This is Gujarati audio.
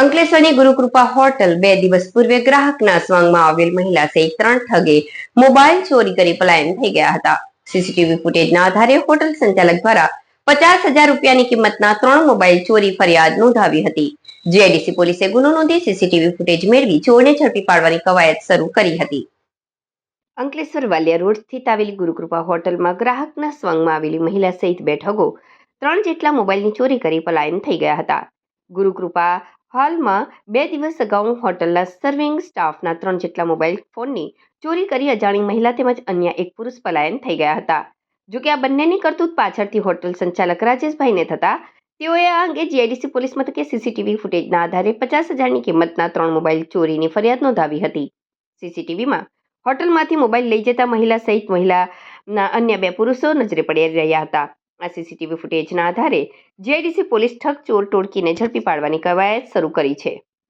અંકલેશ્વરની ગુરુકૃપા હોટલ બે દિવસ પૂર્વે ગ્રાહકના સ્વાંગમાં આવેલ મહિલા સહિત ત્રણ ઠગે મોબાઈલ ચોરી કરી પલાયન થઈ ગયા હતા. સીસીટીવી ફૂટેજના આધારે હોટલ સંચાલક દ્વારા પચાસ હજાર રૂપિયાની કિંમતના ત્રણ મોબાઈલ ચોરી ફરિયાદ નોંધાવી હતી. જીઆઈડીસી પોલીસે ગુનો નોંધી સીસીટીવી ફૂટેજ મેળવી ચોરને ઝડપી પાડવાની કવાયત શરૂ કરી હતી. અંકલેશ્વર વાલિયા રોડ સ્થિત આવેલી ગુરુકૃપા હોટલમાં ગ્રાહકના સ્વાંગમાં આવેલી મહિલા સહિત બે ઠગો ત્રણ જેટલા મોબાઈલની ચોરી કરી પલાયન થઈ ગયા હતા. ગુરુકૃપા હાલમાં બે દિવસ અગાઉ હોટલના સર્વિંગ સ્ટાફના ત્રણ જેટલા મોબાઈલ ફોનની ચોરી કરી અજાણી મહિલા તેમજ અન્ય એક પુરુષ પલાયન થઈ ગયા હતા. જોકે આ બંનેની કરતૂત પાછળથી હોટલ સંચાલક રાજેશભાઈને થતા તેઓએ આ અંગે જીઆઈડીસી પોલીસ મથકે સીસીટીવી ફૂટેજના આધારે પચાસ હજારની કિંમતના ત્રણ મોબાઈલ ચોરીની ફરિયાદ નોંધાવી હતી. સીસીટીવીમાં હોટલમાંથી મોબાઈલ લઈ જતા મહિલા સહિત મહિલાના અન્ય બે પુરુષો નજરે પડી રહ્યા હતા. આ સીસીટીવી ફૂટેજના આધારે જીઆઈડીસી પોલીસ ઠગ ચોર ટોળકીને ઝડપી પાડવાની કવાયત શરૂ કરી છે.